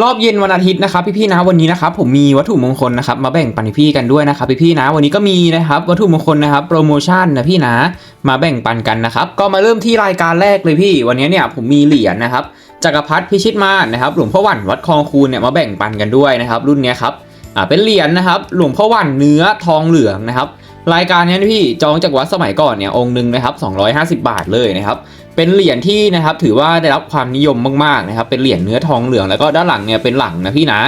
รอบเย็นวันอาทิตย์นะครับพี่ๆนะวันนี้นะครับผมมีวัตถุมงคลนะครับมาแบ่งปันพี่กันด้วยนะครับพี่ๆนะวันนี้ก็มีนะครับวัตถุมงคลนะครับโปรโมชั่นนะพี่นะมาแบ่งปันกันนะครับก็มาเริ่มที่รายการแรกเลยพี่ วันนี้เนี่ยผมมีเหรียญนะครับจักรพรรดิพิชิตมารนะครับหลวงพ่อวันวัดคลองคูนเนี่ยมาแบ่งปันกันด้วยนะครับรุ่นนี้ครับอ่าเป็นเหรียญนะครับหลวงพ่อวันเนื้อทองเหลืองนะครับรายการนี้พี่จองจากวัดสมัยก่อนเนี่ยองค์หนึ่งนะครับ250 บาทเลยนะครับ เป็นเหรียญที่นะครับถือว่าได้รับความนิยมมากๆนะครับเป็นเหรียญเนื้อทองเหลืองแล้วก็ด้านหลังเนี่ยเป็นหลังนะพี่นะ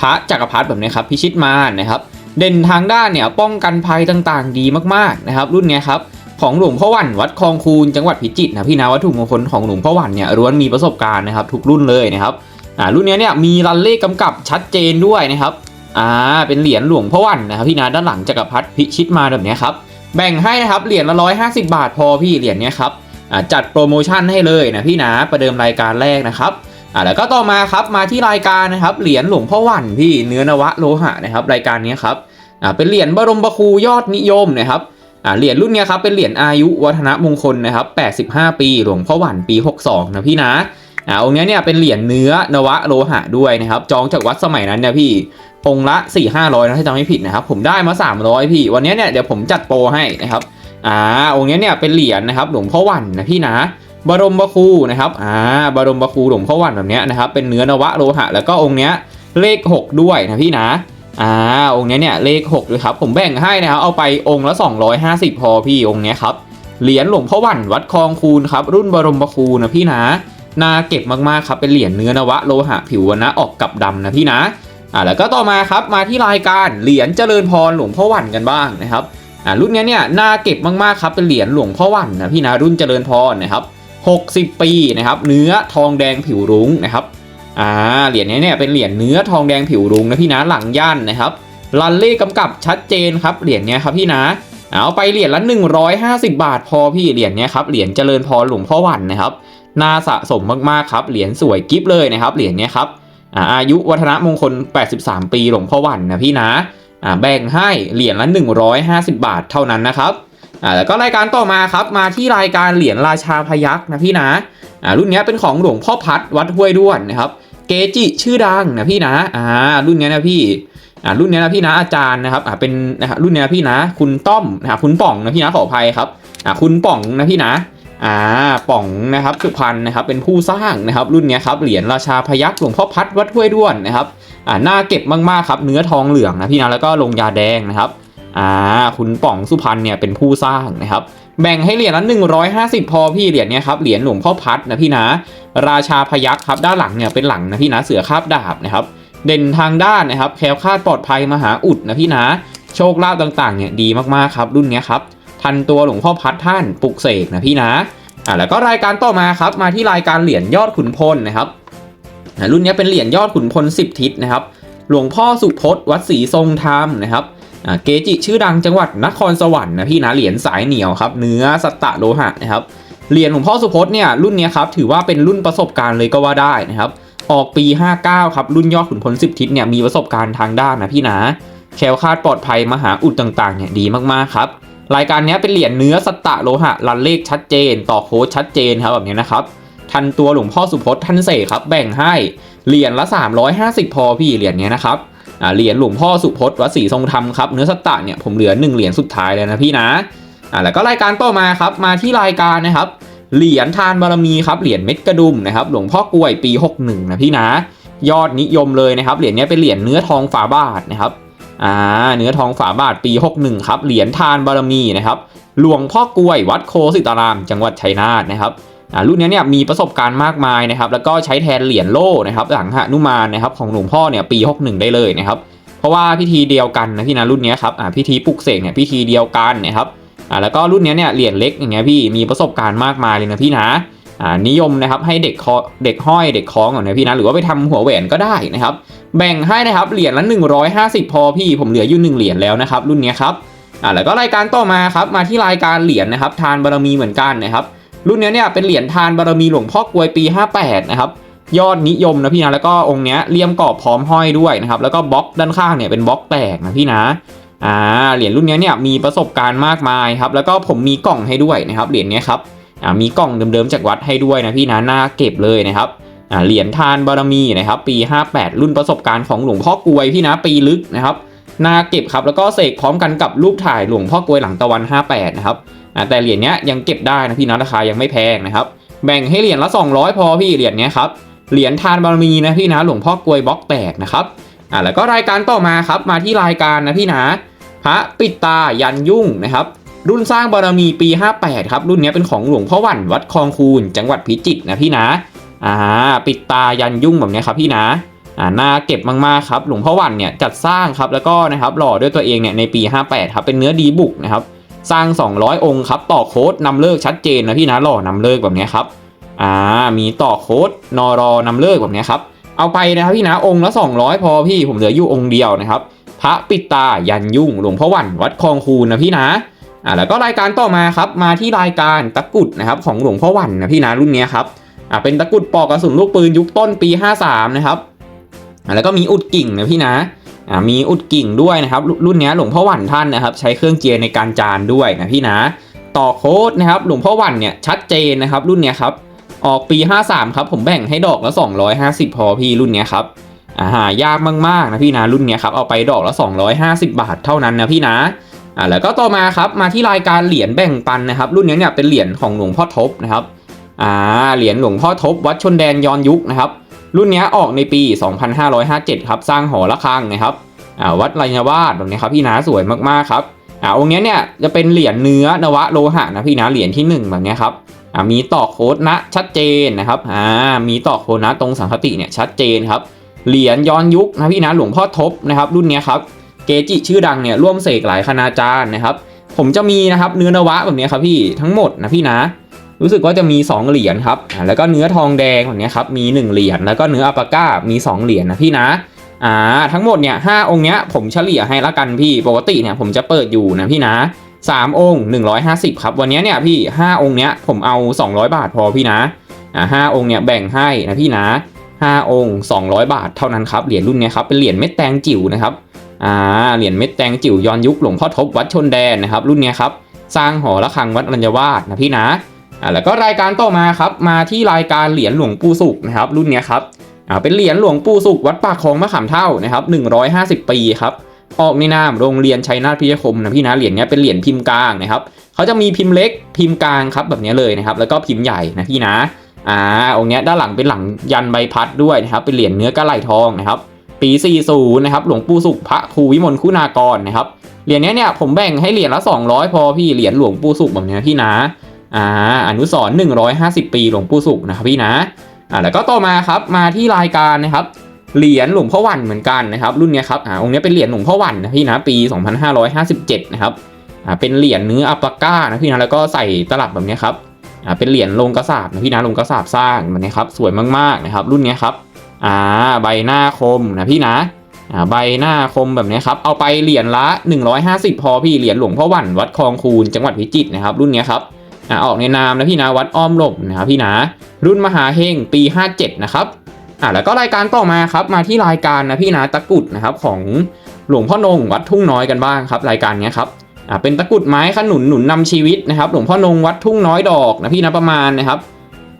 พระจักรพรรดิแบบนี้ครับพิชิตมารนะครับเด่นทางด้านเนี่ยป้องกันภัยต่างๆ ดีมากๆนะครับรุ่นเนี้ยครับของหลวงพ่อวันวัดคลองคูนจังหวัดพิจิตรนะพี่นะวัตถุมงคลของหลวงพ่อวันเนี่ยล้วนมีประสบการณ์นะครับทุกรุ่นเลยนะครับอ่ารุ่นเนี้ยเนี่ยมีรันเลขกำกับชัดเจนด้วยนะครับอ่าเป็นเหรียญหลวงพ่อวันนะครับพี่นะด้านหลังจักรพรรดิพิชิตมาแบบนี้ครับแบ่งให้นะครับเหรียญละ150บาทพอพี่เหรียญเนี้ยครับ จัดโปรโมชั่นให้เลยนะพี่นะประเดิมรายการแรกนะครับอ่าแล้วก็ต่อมาครับมาที่รายการนะครับเหรียญหลวงพ่อวันพี่เนื้อนวะโลหะนะครับรายการนี้ครับอ่าเป็นเหรียญบรมบครูยอดนิยมนะครับอ่าเหรียญรุ่นเนี้ยครับเป็นเหรียญอายุวัฒนมงคลนะครับ85 ปี หลวงพ่อวันปี 62 นะพี่นะอ่าองค์นี้เนี่ยเป็นเหรียญเนื้อนวะโลหะด้วยนะครับจองจากวัดสมัยนั้นเนี่ยพี่องค์ละ4 500นะถ้าจำไม่ผิดนะครับผมได้มา 300 พี่ วันนี้เนี่ยเดี๋ยวผมจัดโปรให้นะครับ อ่าองค์เนี้ยเนี่ยเป็นเหรียญนะครับหลวงพ่อวันนะพี่นะบรมบคูนะครับอ่าบรมบคูหลวงพ่อวันแบบเนี้ยนะครับเป็นเนื้อนวะโลหะ แล้วก็องค์เนี้ยเลข 6 ด้วยนะพี่นะอ่าองค์เนี้ยเนี่ยเลข6ด้วยครับผมแบ่งให้นะครับเอาไปองค์ละ 250 พอพี่องค์เนี้ยครับเหรียญหลวงพ่อวันวัดคลองคูนครับรุ่นบรมบคูนะพี่นะน่าเก็บมากๆครับเป็นเหรียญเนื้อนวะโลหะผิวนะออกกับดำนะพี่นะอ่าแล้วก็ต่อมาครับมาที่รายการเหรียญเจริญพรหลวงพ่อวันกันบ้างนะครับ อ่ารุ่นเนี้ยเนี่ยน่าเก็บมากๆครับเป็นเหรียญหลวงพ่อวันนะพี่นะรุ่นเจริญพรนะครับ60 ปีนะครับเนื้อทองแดงผิวรุ้งนะครับอ่าเหรียญเนี้ยเนี่ยเป็นเหรียญเนื้อทองแดงผิวรุ้งนะพี่นะหลังย่านนะครับรันเลขกำกับชัดเจนครับเหรียญเนี้ยครับพี่นะเอาไปเหรียญละ 150 บาทพอพี่เหรียญเนี้ยครับเหรียญเจริญพรหลวงพ่อวันนะครับน่าสะสมมากๆครับเหรียญสวยกิฟเลยนะครับเหรียญเนี้ยครับอ่าอายุวัฒนมงคล 83 ปีหลวงพ่อวันนะพี่นะ แบ่งให้เหรียญละ 150 บาทเท่านั้นนะครับอ่าแล้วก็รายการต่อมาครับมาที่รายการเหรียญราชาพยักษ์นะพี่นะอ่ารุ่นเนี้ยเป็นของหลวงพ่อพัดวัดห้วยด้วนนะครับ เกจิชื่อดังนะพี่นะอ่ารุ่นเนี้ยนะพี่อ่ารุ่นเนี้ยนะพี่นะอาจารย์นะครับอ่าเป็นนะครับรุ่นเนี้ยนะพี่นะ คุณต้อมนะคุณป่องนะพี่นะขออภัยครับอ่าคุณป่องนะพี่นะ อ่าป่องนะครับสุพรรณนะครับเป็นผู้สร้างนะครับรุ่นนี้ครับเหรียญราชาพยักษ์หลวงพ่อพัดวัดห้วยด้วนนะครับอ่าน่าเก็บมากๆครับเนื้อทองเหลืองนะพี่นะแล้วก็ลงยาแดงนะครับอ่าคุณป่องสุพรรณเนี่ยเป็นผู้สร้างนะครับแบ่งให้เหรียญละ150 พอพี่เหรียญเนี้ยครับเหรียญหลวงพ่อพัดนะพี่นะ ราชาพยักษ์ครับด้านหลังเนี่ยเป็นหลังนะพี่นะเสือคาบดาบนะครับเด่นทางด้านนะครับแคล้วคลาดปลอดภัยมหาอุดนะพี่นะ โชคลาภต่างๆเนี่ยดีมากๆครับรุ่นนี้ครับ ทันตัวหลวงพ่อพัดท่านปลุกเสกนะพี่นะอ่าแล้วก็รายการต่อมาครับมาที่รายการเหรียญยอดขุนพลนะครับรุ่นนี้เป็นเหรียญยอดขุนพล 10 ทิศนะครับ หลวงพ่อสุพจน์วัดศรีทรงธรรมนะครับเกจิชื่อดังจังหวัดนครสวรรค์นะพี่นะเหรียญสายเหนียวครับเนื้อสัตตะโลหะนะครับเหรียญหลวงพ่อสุพจน์เนี่ยรุ่นนี้ครับถือว่าเป็นรุ่นประสบการณ์เลยก็ว่าได้นะครับออกปี 59 ครับ รุ่นยอดขุนพล 10 ทิศเนี่ยมีประสบการณ์ทางด้านนะพี่นะแคล้วคลาดปลอดภัยมหาอุดต่างๆเนี่ยดีมากๆครับ รายการนี้เป็นเหรียญเนื้อสตะโลหะรันเลขชัดเจน ต่อโค้ดชัดเจนครับแบบนี้นะครับทันตัวหลวงพ่อสุพจน์ท่านเสกครับแบ่งให้เหรียญละ 350 พอพี่เหรียญนี้นะครับเหรียญหลวงพ่อสุพจน์วัดศรีทรงธรรมครับเนื้อสตะเนี่ยผมเหลือ1เหรียญสุดท้ายเลยนะพี่นะอ่าแล้วก็รายการต่อมาครับมาที่รายการนะครับเหรียญทานบารมีครับเหรียญเม็ดกระดุมนะครับหลวงพ่อกล้วยปี 61นะพี่นะยอดนิยมเลยนะครับเหรียญนี้เป็นเหรียญเนื้อทองฝาบาทนะครับ อ่าเนื้อทองฝาบาทปี 61 ครับ เหรียญทานบารมีนะครับ หลวงพ่อกล้วยวัดโคสิตาราม จังหวัดชัยนาทนะครับอ่ารุ่นนี้เนี่ยมีประสบการณ์มากมายนะครับ แล้วก็ใช้แทนเหรียญโล่นะครับหลังหนุมานนะครับของหลวงพ่อเนี่ยปี 61 ได้เลยนะครับ เพราะว่าพิธีเดียวกันนะพี่นะรุ่นนี้ครับอ่าพิธีปลุกเสกเนี่ยพิธีเดียวกันนะครับอ่าแล้วก็รุ่นนี้เนี่ยเหรียญเล็กอย่างเงี้ยพี่มีประสบการณ์มากมายเลยนะพี่นะอ่า นิยมนะครับให้เด็กคอเด็กห้อยเด็กคล้องก่อนนะพี่นะหรือว่าไปทำหัวแหวนก็ได้นะครับแบ่งให้นะครับเหรียญละ 150 พอพี่ผมเหลืออยู่1เหรียญแล้วนะครับรุ่นนี้ครับอ่าแล้วก็รายการต่อมาครับมาที่รายการเหรียญนะครับทานบารมีเหมือนกันนะครับรุ่นเนี้ยเนี่ยเป็นเหรียญทานบารมีหลวงพ่อกวยปี 58 นะครับยอดนิยมนะพี่นะแล้วก็องค์เนี้ยเลี่ยมกรอบพร้อมห้อยด้วยนะครับแล้วก็บล็อกด้านข้างเนี่ยเป็นบล็อกแตกนะพี่นะอ่าเหรียญรุ่นเนี้ยเนี่ยมีประสบการณ์มากมายครับแล้วก็ผมมีกล่องให้ด้วยนะครับเหรียญนี้ครับ มีกล่องเดิมๆจากวัดให้ด้วยนะพี่นะน่าเก็บเลยนะครับเหรียญทานบารมีนะครับปี 58 รุ่นประสบการณ์ของหลวงพ่อกลวยพี่นะปีลึกนะครับนาเก็บครับแล้วก็เสกพร้อมกันกับรูปถ่ายหลวงพ่อกลวยหลังตะวัน 58 นะครับแต่เหรียญเนี้ยยังเก็บได้นะพี่นะราคายังไม่แพงนะครับแบ่งให้เหรียญละ 200 พอพี่เหรียญเนี้ยครับเหรียญทานบารมีนะพี่นะหลวงพ่อกลวยบล็อกแตกนะครับอ่าแล้วก็รายการต่อมาครับมาที่รายการนะพี่นะพระปิดตายันยุ่งนะครับ รุ่นสร้างบารมีปี 58 ครับ รุ่นนี้เป็นของหลวงพ่อหวันวัดคลองคูนจังหวัดพิจิตรนะพี่นะอ่าปิดตายันยุ่งแบบนี้ครับพี่นะอ่าน่าเก็บมากๆครับ หลวงพ่อหวันเนี่ยจัดสร้างครับแล้วก็นะครับหล่อด้วยตัวเองเนี่ยในปี 58 ครับเป็นเนื้อดีบุกนะครับสร้าง 200 องค์ครับต่อโค้ดนำเลิกชัดเจนนะพี่นะหล่อนำเลิกแบบนี้ครับอ่ามีต่อโค้ดนอรอนำเลิกแบบนี้ครับเอาไปนะครับพี่นะองค์ละ 200 พอพี่ผมเหลืออยู่องค์เดียวนะครับพระปิดตายันยุ่งหลวงพ่อหวันวัดคลองคูนนะพี่นะ อ่าแล้วก็รายการต่อมาครับมาที่รายการตะกุดนะครับของหลวงพ่อวันนะพี่นะรุ่นนี้ครับอ่าเป็นตะกุดปอกกระสุนลูกปืนยุคต้นปี 53 นะครับอ่าแล้วก็มีอุดกิ่งนะพี่นะอ่ามีอุดกิ่งด้วยนะครับรุ่นนี้หลวงพ่อวันท่านนะครับใช้เครื่องเจียในการจานด้วยนะพี่นะต่อโค้ดนะครับหลวงพ่อวันเนี่ยชัดเจนนะครับรุ่นนี้ครับออกปี 53 ครับผมแบ่งให้ดอกละ 250 พอพี่รุ่นนี้ครับอ่าหายากมากๆนะพี่นะรุ่นนี้ครับเอาไปดอกละ 250 บาทเท่านั้นนะพี่นะ อ่าแล้วก็ต่อมาครับมาที่รายการเหรียญแบ่งปันนะครับ รุ่นนี้เนี่ยเป็นเหรียญของหลวงพ่อทบนะครับอ่าเหรียญหลวงพ่อทบ วัดชนแดนย้อนยุคนะครับ รุ่นนี้ออกในปี 2557 ครับ สร้างหอระฆังนะครับอ่าวัดไรนวาดแบบนี้ครับพี่นะสวยมากๆครับอ่าองค์นี้เนี่ยจะเป็นเหรียญเนื้อนวะโลหะนะพี่นะเหรียญที่หนึ่งแบบนี้ครับอ่ามีต่อโค้ดนะชัดเจนนะครับอ่ามีต่อโค้ดนะตรงสังคติเนี่ยชัดเจนครับเหรียญย้อนยุคนะพี่นะหลวงพ่อทบนะครับ รุ่นนี้ครับ เกจิชื่อดังเนี่ยร่วมเสกหลายคณาจารย์นะครับ ผมจะมีนะครับเนื้อนวะแบบนี้ครับพี่ทั้งหมดนะพี่นะ รู้สึกว่าจะมี 2 เหรียญครับแล้วก็เนื้อทองแดงแบบนี้ครับมี 1 เหรียญแล้วก็เนื้ออัปาก้ามี 2 เหรียญนะพี่นะอ่าทั้งหมดเนี่ยห้าองค์เนี้ยผมเฉลี่ยให้ละกันพี่ปกติเนี่ยผมจะเปิดอยู่นะพี่นะสามองค์150ครับวันนี้เนี่ยพี่ห้าองค์เนี้ยผมเอา200บาทพอพี่นะอ่าห้าองค์เนี่ยแบ่งให้นะพี่นะ5องค์200บาทเท่านั้นครับเหรียญรุ่นเนี้ยครับเป็นเหรียญเม็ดแตงจิ๋วนะครับ อ่าเหรียญเม็ดแตงจิ๋วย้อนยุคหลวงพ่อทบวัดชนแดนนะครับ รุ่นนี้ครับสร้างหอระฆังวัดรัญวาสนะพี่นะอ่าแล้วก็รายการต่อมาครับมาที่รายการเหรียญหลวงปู่สุขนะครับรุ่นนี้ครับอ่าเป็นเหรียญหลวงปู่สุขวัดปากคลองมะขามเท่านะครับ150 ปีครับออกในนามโรงเรียนชัยนาทพิทยคมนะพี่นะเหรียญนี้เป็นเหรียญพิมพ์กลางนะครับเขาจะมีพิมพ์เล็กพิมพ์กลางครับแบบนี้เลยนะครับแล้วก็พิมพ์ใหญ่นะพี่นะอ่าองค์เนี้ยด้านหลังเป็นหลังยันใบพัดด้วยนะครับเป็นเหรียญเนื้อกระไหลทองนะครับ ปี 40 นะครับ หลวงปู่สุขพระครูวิมลคุณากรนะครับ เหรียญนี้เนี่ยผมแบ่งให้เหรียญละ 200 พอพี่ เหรียญหลวงปู่สุขแบบนี้พี่นะ อ่า อนุสรณ์150 ปีหลวงปู่สุขนะครับพี่นะ อ่า แล้วก็ต่อมาครับ มาที่รายการนะครับ เหรียญหลวงพ่อวันเหมือนกันนะครับ รุ่นนี้ครับ อ่า องค์นี้เป็นเหรียญหลวงพ่อวันนะพี่นะ ปี 2557 นะครับ อ่า เป็นเหรียญเนื้ออัปปาก้านะพี่นะ แล้วก็ใส่ตลับแบบนี้ครับ อ่า เป็นเหรียญลงกระสาบนะพี่นะลงกระสาบสร้างแบบนี้ครับ สวยมากๆนะครับ รุ่นนี้ครับ อ่าใบหน้าคมนะพี่นะอ่าใบหน้าคมแบบนี้ครับ เอาไปเหรียญละ 150 พอพี่เหรียญหลวงพ่อหวันวัดคลองคูนจังหวัดพิจิตรนะครับ รุ่นนี้ครับอ่าออกในนามนะพี่นะวัดอ้อมหลบนะครับพี่นะรุ่นมหาเฮงปี 57 นะครับอ่าแล้วก็รายการต่อมาครับมาที่รายการนะพี่นะตะกุดนะครับของหลวงพ่อนงวัดทุ่งน้อยกันบ้างครับ รายการเนี้ยครับอ่าเป็นตะกุดไม้ขนุนหนุนนำชีวิตนะครับ หลวงพ่อนงวัดทุ่งน้อยดอกนะพี่นะประมาณนะครับ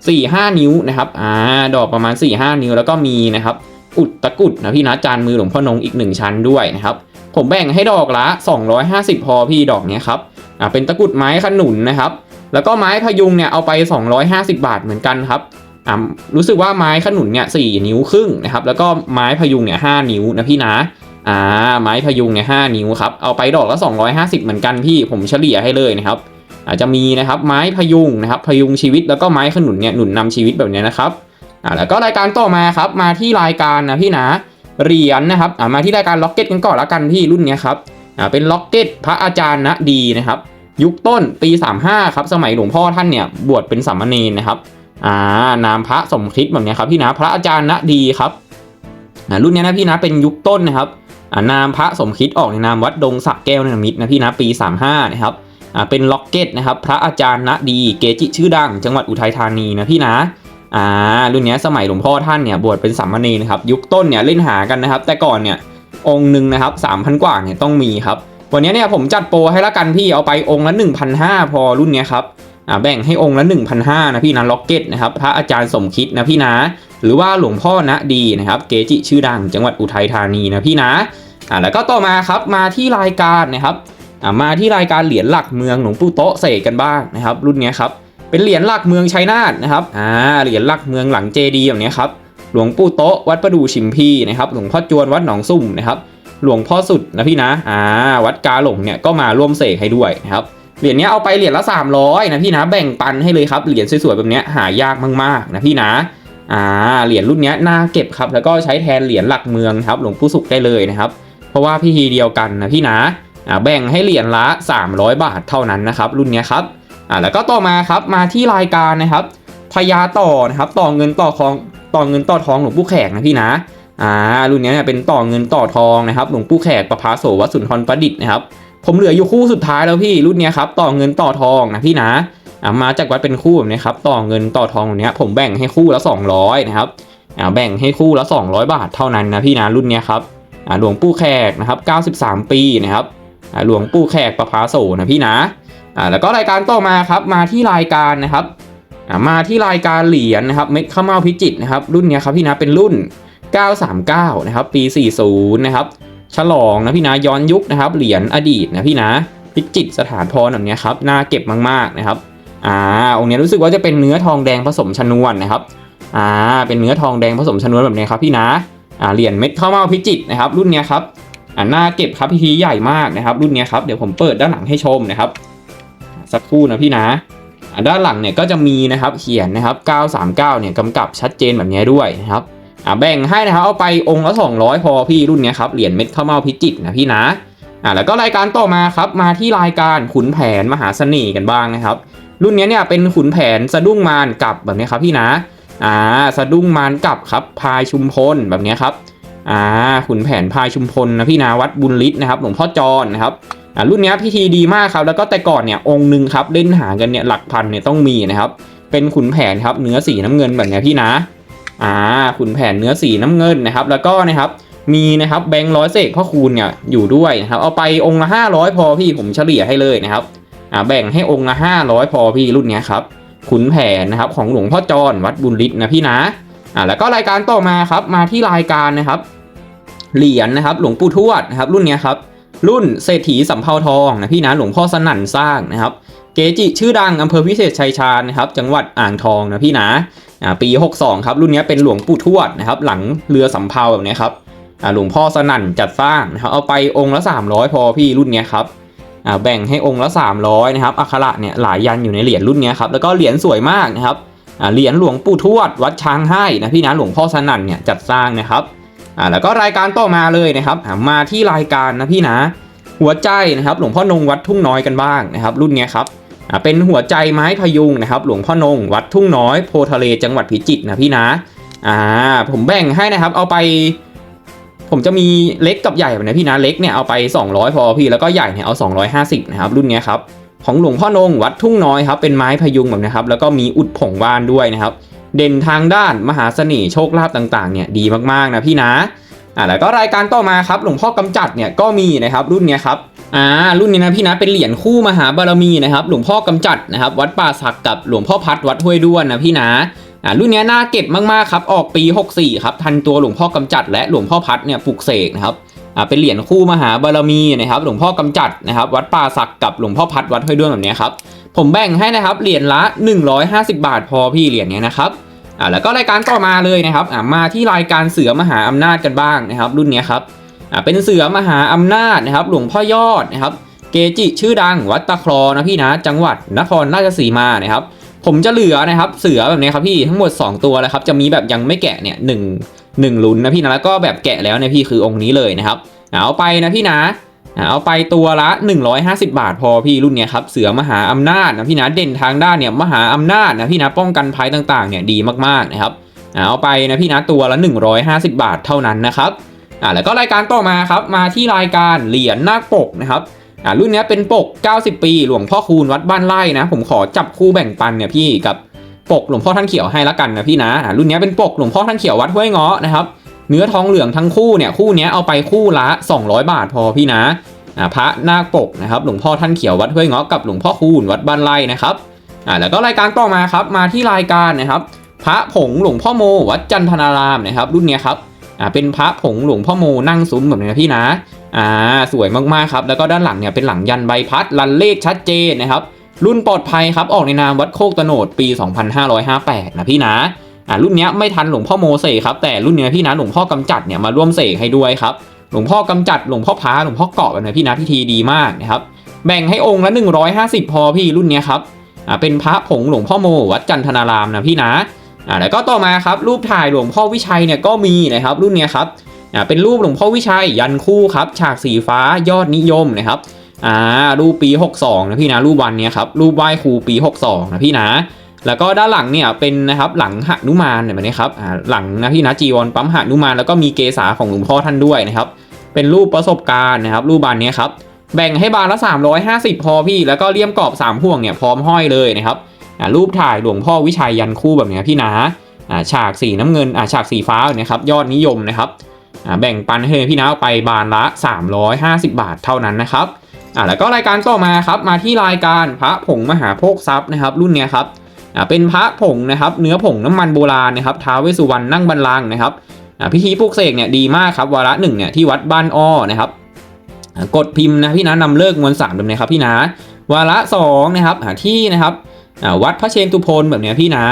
4ี่ห้านิ้วนะครับอ่าดอกประมาณ4ี่ห้านิ้วแล้วก็มีนะครับอุดตะกุดนะพี่นะจานมือหลวงพ่อนงอีก 1 ชั้นด้วยนะครับผมแบ่งให้ดอกละ 250 พอพี่ดอกเนี้ยครับอ่าเป็นตะกุดไม้ขนุนนะครับ แล้วก็ไม้พยุงเนี่ยเอาไป 250 บาทเหมือนกันครับอ่ารู้สึกว่าไม้ขนุนเนี่ยสนิ้วครึ่งนะครับแล้วก็ไม้พยุงเนี่ยหนิ้วนะพี่นะอ่าไม้พยุงเนี่ยห้านิ้วครับเอาไปดอกละ 250 เหมือนกันพี่ผมเฉลี่ยให้เลยนะครับ อาจจะมีนะครับไม้พยุงนะครับพยุงชีวิตแล้วก็ไม้ขนุนเนี่ยหนุนนำชีวิตแบบเนี้ยนะครับอ่าแล้วก็รายการต่อมาครับมาที่รายการนะพี่นะเหรียญนะครับอ่ามาที่รายการล็อกเก็ตกันก่อนละกันพี่รุ่นเนี้ยครับอ่าเป็นล็อกเก็ตพระอาจารย์นะดีนะครับ ยุคต้นปี 35ครับสมัยหลวงพ่อท่านเนี่ยบวชเป็นสามเณรนะครับอ่านามพระสมคิดแบบเนี้ยครับพี่นะพระอาจารย์นะดีครับอ่ารุ่นเนี้ยนะพี่นะเป็นยุคต้นนะครับอ่านามพระสมคิดออกในนามวัดดงสักแก้วนรมิตนะพี่นะปี 35นะครับ เป็นล็อกเก็ตนะครับพระอาจารย์ณดีเกจิชื่อดัง จังหวัดอุทัยธานีนะพี่นะอ่ารุ่นเนี้ยสมัยหลวงพ่อท่านเนี่ยบวชเป็นสามเณรนะครับยุคต้นเนี่ยเล่นหากันนะครับ แต่ก่อนเนี่ยองค์หนึ่งนะครับ3,000กว่าเนี่ยต้องมีครับ วันนี้เนี่ยผมจัดโปรให้ละกันพี่เอาไปองค์ละ 1,500 พอรุ่นเนี้ยครับอ่าแบ่งให้องค์ละ1,500นะพี่นะล็อกเก็ตนะครับพระอาจารย์สมคิดนะพี่นะ หรือว่าหลวงพ่อณดีนะครับเกจิชื่อดัง จังหวัดอุทัยธานีนะพี่นะอ่าแล้วก็ต่อมาครับมาที่รายการนะครับ มาที่รายการเหรียญหลักเมืองหลวงปู่โตะเสกกันบ้างนะครับ รุ่นนี้ครับเป็นเหรียญหลักเมืองชัยนาทนะครับอ่าเหรียญหลักเมืองหลังเจดีย์แบบนี้ครับหลวงปู่โตะวัดประดู่ชิมพีนะครับหลวงพ่อจวนวัดหนองซุ่มนะครับหลวงพ่อสุดนะพี่นะอ่าวัดกาหลงเนี่ยก็มาร่วมเสกให้ด้วยนะครับเหรียญนี้เอาไปเหรียญละ 300นะพี่นะแบ่งปันให้เลยครับเหรียญสวยๆแบบนี้หายากมากๆนะพี่นะอ่าเหรียญรุ่นนี้น่าเก็บครับแล้วก็ใช้แทนเหรียญหลักเมืองครับหลวงปู่สุขได้เลยนะครับ เพราะว่าพิธีเดียวกันนะพี่นะ แบ่งให้เหรียญละ 300 บาทเท่านั้นนะครับ รุ่นนี้ครับแล้วก็ต่อมาครับมาที่รายการนะครับพญาต่อนะครับ ต่อเงินต่อทองต่อเงินต่อทองหลวงปู่แขกนะพี่นะอ่ารุ่นนี้เนี่ยเป็นต่อเงินต่อทองนะครับ หลวงปู่แขกประภาโสวัดสุนทรประดิษฐ์นะครับผมเหลืออยู่คู่สุดท้ายแล้วพี่รุ่นนี้ครับต่อเงินต่อทองนะพี่นะมาจากวัดเป็นคู่แบบนี้ครับต่อเงินต่อทองแบบเนี้ยผมแบ่งให้คู่ละ 200นะครับแบ่งให้คู่ละ 200 บาทเท่านั้นนะพี่นะรุ่นนี้ครับหลวงปู่แขกนะครับ 93 ปีนะครับ หลวงปู่แขกประภาโสนะพี่นะอ่าแล้วก็รายการต่อมาครับมาที่รายการนะครับอ่ามาที่รายการเหรียญนะครับเม็ดข้าวเม่าพิจิตนะครับรุ่นเนี้ยครับพี่นะเป็นรุ่น 939 นะครับ ปี 40 นะครับ ฉลองนะพี่นะย้อนยุคนะครับเหรียญอดีตนะพี่นะพิจิตสถานพรแบบเนี้ยครับน่าเก็บมากๆนะครับอ่าองค์เนี้ยรู้สึกว่าจะเป็นเนื้อทองแดงผสมชนวนนะครับอ่าเป็นเนื้อทองแดงผสมชนวนแบบเนี้ยครับพี่นะอ่าเหรียญเม็ดข้าวเม่าพิจิตนะครับรุ่นเนี้ยครับ อ่าน่าเก็บครับพิธีใหญ่มากนะครับ รุ่นนี้ครับเดี๋ยวผมเปิดด้านหลังให้ชมนะครับ สักครู่นะพี่นะอ่าด้านหลังเนี่ยก็จะมีนะครับเขียนนะครับ 939 เนี่ยกำกับชัดเจนแบบนี้ด้วยนะครับอ่าแบ่งให้นะครับเอาไปองค์ละ 200 พอพี่รุ่นนี้ครับเหรียญเม็ดข้าวเม่าพิจิตรนะพี่นะอ่าแล้วก็รายการต่อมาครับมาที่รายการขุนแผนมหาเสน่ห์กันบ้างนะครับ รุ่นนี้เนี่ยเป็นขุนแผนสะดุ้งมารกับแบบนี้ครับพี่นะอ่าสะดุ้งมารกับครับพายชุมพลแบบนี้ครับ อ่าขุนแผนพายชุมพลนะพี่นะวัดบุญฤทธิ์นะครับหลวงพ่อจรนะครับอ่ารุ่นนี้พิธีดีมากครับแล้วก็แต่ก่อนเนี่ยองค์หนึ่งครับเล่นหากันเนี่ยหลักพันเนี่ยต้องมีนะครับ เป็นขุนแผนครับเนื้อสีน้ำเงินแบบนี้พี่นะอ่าขุนแผนเนื้อสีน้ำเงินนะครับ แล้วก็นะครับมีนะครับแบงค์ร้อยเศษพ่อคูณเนี่ยอยู่ด้วยนะครับเอาไปองค์ละ 500 พอพี่ผมเฉลี่ยให้เลยนะครับอ่าแบ่งให้องค์ละ 500 พอพี่รุ่นนี้ครับขุนแผนนะครับของหลวงพ่อจรวัดบุญฤทธิ์นะพี่นะ อ่าแล้วก็รายการต่อมาครับมาที่รายการนะครับ เหรียญนะครับ หลวงปู่ทวดนะครับ รุ่นเนี้ยครับ รุ่นเศรษฐีสำเภาทองนะพี่นะหลวงพ่อสนั่นสร้างนะครับ เกจิชื่อดังอำเภอวิเศษชัยชาญนะครับ จังหวัดอ่างทองนะพี่นะอ่าปี 62 ครับ รุ่นนี้เป็นหลวงปู่ทวดนะครับ หลังเรือสำเภาแบบนี้ครับอ่าหลวงพ่อสนั่นจัดสร้างนะครับเอาไปองค์ละ 300 พอพี่รุ่นนี้ครับอ่าแบ่งให้องค์ละ 300 นะครับอักขระเนี่ยหลายยันอยู่ในเหรียญรุ่นนี้ครับแล้วก็เหรียญสวยมากนะครับ เหรียญหลวงปู่ทวดวัดช้างให้นะพี่นะหลวงพ่อสนั่นเนี่ยจัดสร้างนะครับอ่าแล้วก็รายการต่อมาเลยนะครับมาที่รายการนะพี่นะ หัวใจนะครับ หลวงพ่อนงวัดทุ่งน้อยกันบ้างนะครับ รุ่นเนี้ยครับอ่าเป็นหัวใจไม้พยุงนะครับ หลวงพ่อนงวัดทุ่งน้อยโพทะเลจังหวัดพิจิตรนะพี่นะอ่าผมแบ่งให้นะครับ เอาไป ผมจะมีเล็กกับใหญ่นี้พี่นะเล็กเนี่ยเอาไป 200 พอพี่แล้วก็ใหญ่เนี่ยเอา 250นะครับรุ่นเนี้ยครับ ของหลวงพ่อนงวัดทุ่งน้อยครับเป็นไม้พยุงแบบนะครับ แล้วก็มีอุดผงว่านด้วยนะครับ เด่นทางด้านมหาเสน่ห์โชคลาภต่างๆเนี่ยดีมากๆนะพี่นะอ่าแล้วก็รายการต่อมาครับหลวงพ่อกำจัดเนี่ยก็มีนะครับรุ่นเนี้ยครับอ่ารุ่นนี้นะพี่นะเป็นเหรียญคู่มหาบารมีนะครับหลวงพ่อกำจัดนะครับวัดป่าศักกับหลวงพ่อพัดวัดห้วยด้วนนะพี่นะอ่ารุ่นนี้น่าเก็บมากๆครับออกปี 64ครับทันตัวหลวงพ่อกำจัด และหลวงพ่อพัดเนี่ยปลุกเสกนะครับ เป็นเหรียญคู่มหาบารมีนะครับหลวงพ่อกำจัดนะครับ วัดป่าศักกับหลวงพ่อพัดวัดห้วยด้วนแบบนี้ครับผมแบ่งให้นะครับเหรียญละ 150 บาทพอพี่เหรียญเนี้ยนะครับอ่าแล้วก็รายการต่อมาเลยนะครับอ่ามาที่รายการเสือมหาอำนาจกันบ้างนะครับ รุ่นนี้ครับอ่าเป็นเสือมหาอำนาจนะครับ หลวงพ่อยอดนะครับเกจิชื่อดังวัดตะครอนะพี่นะ จังหวัดนครราชสีมานะครับ ผมจะเหลือนะครับเสือแบบนี้ครับพี่ทั้งหมด 2 ตัวแล้วครับจะมีแบบยังไม่แกะเนี่ยหนึ่ง หนึ่งลุ้นนะพี่นะแล้วก็แบบแกะแล้วเนี่ยพี่คือองค์นี้เลยนะครับเอาไปนะพี่นะเอาไปตัวละ 150 บาทพอพี่รุ่นเนี้ยครับเสือมหาอำนาจนะพี่นะเด่นทางด้านเนี่ยมหาอำนาจนะพี่นะป้องกันภัยต่างๆเนี่ยดีมากๆนะครับเอาไปนะพี่นะตัวละ 150 บาทเท่านั้นนะครับอ่าแล้วก็รายการต่อมาครับมาที่รายการเหรียญนาคปกนะครับอ่ารุ่นเนี้ยเป็นปก 90 ปี หลวงพ่อคูณวัดบ้านไร่นะผมขอจับคู่แบ่งปันเนี่ยพี่กับ ปกหลวงพ่อท่านเขียวให้ละกันนะพี่นะรุ่นนี้เป็นปกหลวงพ่อท่านเขียววัดห้วยเงาะนะครับเนื้อทองเหลืองทั้งคู่เนี่ยคู่นี้เอาไปคู่ละ 200 บาทพอพี่นะพระนาคปกนะครับหลวงพ่อท่านเขียววัดห้วยเงาะกับหลวงพ่อคูณวัดบ้านไร่นะครับแล้วก็รายการต่อมาครับมาที่รายการนะครับ พระผงหลวงพ่อโม วัดจันทนารามนะครับ รุ่นนี้ครับเป็นพระผงหลวงพ่อโมนั่งซุ้มแบบนี้นะพี่นะอ่าสวยมากๆครับแล้วก็ด้านหลังเนี่ยเป็นหลังยันใบพัดรันเลขชัดเจนนะครับ รุ่นปลอดภัยครับออกในนามวัดโคกตโนดปี 2558 นะพี่นะอ่ารุ่นนี้ไม่ทันหลวงพ่อโมเสกครับแต่รุ่นนี้พี่นะหลวงพ่อกำจัดเนี่ยมาร่วมเสกให้ด้วยครับหลวงพ่อกำจัดหลวงพ่อพาหลวงพ่อเกาะแบบนี้พี่นะพิธีดีมากนะครับแบ่งให้องค์ละ 150 พอพี่รุ่นนี้ครับอ่าเป็นพระผงหลวงพ่อโมวัดจันทนารามนะพี่นะอ่าแล้วก็ต่อมาครับรูปถ่ายหลวงพ่อวิชัยเนี่ยก็มีนะครับรุ่นนี้ครับอ่าเป็นรูปหลวงพ่อวิชัยยันคู่ครับฉากสีฟ้ายอดนิยมนะครับ อ่ารูปปี 62 นะพี่นะรูปวันเนี้ยครับรูปไหว้ครูปี 62 นะพี่นะแล้วก็ด้านหลังเนี่ยเป็นนะครับหลังหนุมานเนี่ยแบบนี้ครับอ่าหลังนะพี่นะจีวรปั๊มหนุมานแล้วก็มีเกษาของหลวงพ่อท่านด้วยนะครับเป็นรูปประสบการณ์นะครับรูปบานเนี้ยครับแบ่งให้บานละ 350 พอพี่ แล้วก็เลี่ยมกรอบ 3 ห่วงเนี่ยพร้อมห้อยเลยนะครับอ่ารูปถ่ายหลวงพ่อวิชัยยันคู่แบบนี้พี่นะอ่าฉากสีน้ำเงินอ่าฉากสีฟ้าเนี่ยครับยอดนิยมนะครับอ่าแบ่งปันให้พี่นะไปบานละ 350 บาทเท่านั้นนะครับ อ่าแล้วก็รายการต่อมาครับมาที่รายการพระผงมหาโภคทรัพย์นะครับรุ่นเนี้ยครับอ่าเป็นพระผงนะครับเนื้อผงน้ำมันโบราณนะครับท้าวเวสสุวรรณนั่งบัลลังนะครับอ่าพิธีปลุกเสกเนี่ยดีมากครับวาระหนึ่งเนี่ยที่วัดบ้านอ้อนะครับกดพิมพ์นะพี่นะนำเลิกมวลสารแบบนี้ครับพี่นะวาระสองนะครับอ่าที่นะครับอ่าวัดพระเชนตุพนแบบเนี้ยพี่นะ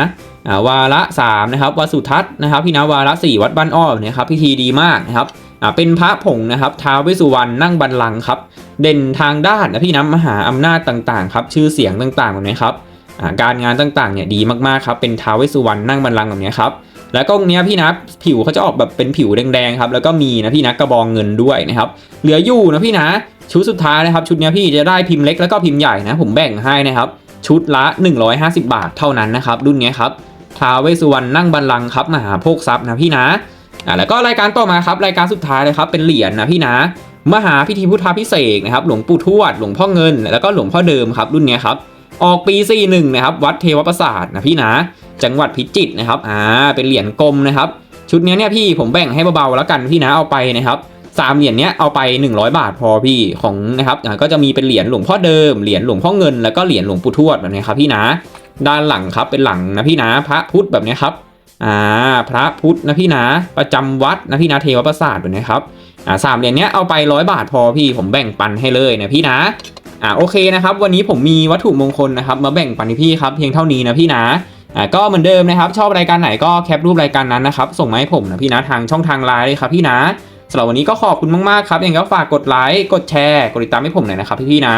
อ่าวาระสามนะครับวัดสุทัศน์นะครับพี่นะวาระสี่วัดบ้านอ้อแบบเนี้ยครับพิธีดีมากนะครับ อ่าเป็นพระผงนะครับท้าวเวสสุวรรณนั่งบัลลังครับ เด่นทางด้านนะพี่นะมหาอำนาจต่างๆครับชื่อเสียงต่างๆแบบนี้ครับอ่าการงานต่างๆเนี่ยดีมากๆครับเป็นท้าวเวสสุวรรณนั่งบัลลังแบบนี้ครับแล้วก็องค์เนี้ยพี่นะผิวเขาจะออกแบบเป็นผิวแดงๆครับแล้วก็มีนะพี่นะกระบองเงินด้วยนะครับเหลืออยู่นะพี่นะชุดสุดท้ายนะครับชุดเนี้ยพี่จะได้พิมพ์เล็กแล้วก็พิมพ์ใหญ่นะผมแบ่งให้นะครับชุดละ 150 บาทเท่านั้นนะครับรุ่นเนี้ยครับท้าวเวสสุวรรณนั่งบัลลังครับมหาโภคทรัพย์นะพี่นะ อ่าแล้วก็รายการต่อมาครับรายการสุดท้ายเลยครับเป็นเหรียญนะพี่นะมหาพิธีพุทธาพิเศษนะครับหลวงปู่ทวดหลวงพ่อเงิน แล้วก็หลวงพ่อเดิมครับรุ่นเนี้ยครับออกปี 41 นะครับ วัดเทวประสาทนะพี่นะ จังหวัดพิจิตรนะครับอ่าเป็นเหรียญกลมนะครับ ชุดเนี้ยเนี่ยพี่ผมแบ่งให้เบาๆแล้วกันพี่นะเอาไปนะครับสามเหรียญเนี้ยเอาไป 100 บาทพอพี่ของนะครับอ่าก็จะมีเป็นเหรียญหลวงพ่อเดิมเหรียญหลวงพ่อเงินแล้วก็เหรียญหลวงปู่ทวดแบบนี้ครับพี่นะ ด้านหลังครับเป็นหลังนะพี่นะพระพุทธแบบนี้ครับ อ่าพระพุทธนะพี่นะประจำวัดนะพี่นะเทวประสาทแบบนี้ครับอ่าสามเหรียญเนี้ยเอาไปร้อยบาทพอพี่ผมแบ่งปันให้เลยนะพี่นะอ่าโอเคนะครับ วันนี้ผมมีวัตถุมงคลนะครับ มาแบ่งปันให้พี่ครับเพียงเท่านี้นะพี่นะอ่าก็เหมือนเดิมนะครับ ชอบรายการไหนก็แคปรูปรายการนั้นนะครับ ส่งมาให้ผมนะพี่นะทางช่องทางไลน์เลยครับพี่นะสำหรับวันนี้ก็ขอบคุณมากๆครับยังไงก็ฝากกดไลค์กดแชร์กดติดตามให้ผมหน่อยนะครับพี่ๆนะ